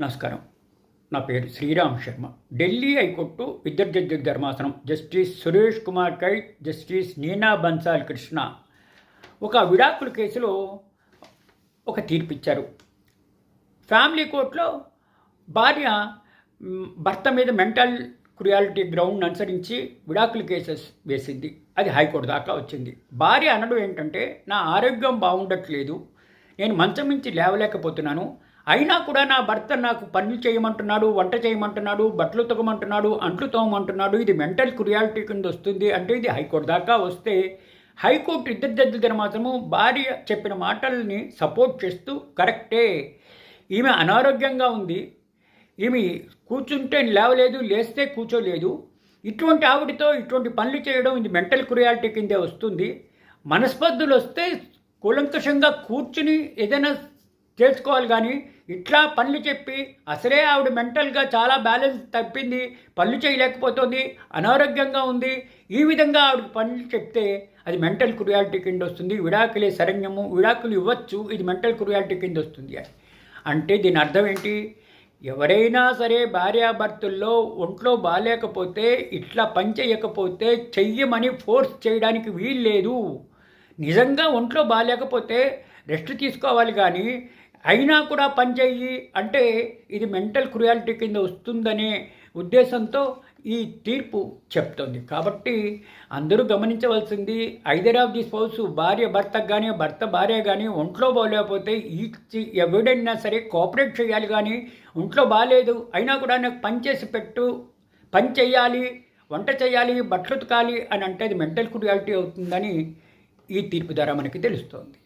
నమస్కారం. నా పేరు శ్రీరామ్ శర్మ. ఢిల్లీ హైకోర్టు ఇద్దరు జడ్జి ధర్మాసనం జస్టిస్ సురేష్ కుమార్ కై జస్టిస్ నీనా బన్సాల్ కృష్ణ ఒక విడాకుల కేసులో ఒక తీర్పు ఇచ్చారు ఫ్యామిలీ కోర్టులో భార్య భర్త మీద మెంటల్ క్రుయాలిటీ గ్రౌండ్ అనుసరించి విడాకుల కేసెస్ వేసింది. అది హైకోర్టు దాకా వచ్చింది. భార్య అనడం ఏంటంటే నా ఆరోగ్యం బాగుండట్లేదు. నేను మంచం నుంచి లేవలేకపోతున్నాను. అయినా కూడా నా భర్త నాకు పనులు చేయమంటున్నాడు వంట చేయమంటున్నాడు బట్టలు తొగమంటున్నాడు అంట్లు తోమంటున్నాడు. ఇది మెంటల్ క్రియాలిటీ కింద వస్తుంది. అంటే ఇది హైకోర్టు దాకా వస్తే హైకోర్టు ఇద్దరు దగ్గర మాత్రము భార్య చెప్పిన మాటల్ని సపోర్ట్ చేస్తూ కరెక్టే. ఈమె అనారోగ్యంగా ఉంది. ఈమె కూర్చుంటే లేవలేదు లేస్తే కూర్చోలేదు. ఇటువంటి ఆవిడతో ఇటువంటి పనులు చేయడం ఇది మెంటల్ క్రియాలిటీ కిందే వస్తుంది. మనస్పర్ధులు వస్తే కూలంకషంగా కూర్చుని ఏదైనా చేసుకోవాలి కానీ ఇట్లా పనులు చెప్పి అసలే ఆవిడ మెంటల్గా చాలా బ్యాలెన్స్ తప్పింది పనులు చేయలేకపోతుంది అనారోగ్యంగా ఉంది. ఈ విధంగా ఆవిడ పనులు చెప్తే అది మెంటల్ క్రుయాలిటీ కింద వస్తుంది. విడాకులే శరణ్యము విడాకులు ఇవ్వచ్చు. ఇది మెంటల్ క్రుయాలిటీ కింద వస్తుంది అని. అంటే దీని అర్థం ఏంటి? ఎవరైనా సరే భార్యాభర్తల్లో ఒంట్లో బాగాలేకపోతే ఇట్లా పని చేయకపోతే చెయ్యమని ఫోర్స్ చేయడానికి వీలు లేదు నిజంగా ఒంట్లో బాగాలేకపోతే రెస్ట్ తీసుకోవాలి కానీ అయినా కూడా పనిచేయి అంటే ఇది మెంటల్ క్రుయాలిటీ కింద వస్తుందనే ఉద్దేశంతో ఈ తీర్పు చెప్తుంది. కాబట్టి అందరూ గమనించవలసింది ఐదర్ ఆఫ్ ది స్పౌస్ భార్య భర్తకు కానీ భర్త భార్య కానీ ఒంట్లో బాగలేకపోతే ఈ ఎవడైనా సరే కోఆపరేట్ చేయాలి కానీ ఒంట్లో బాగాలేదు అయినా కూడా నాకు పని చేసి పెట్టు పని చేయాలి వంట చేయాలి బట్టలు ఉతకాలి అని అంటే అది మెంటల్ క్రుయాలిటీ అవుతుందని ఈ తీర్పు ద్వారా మనకి తెలుస్తోంది.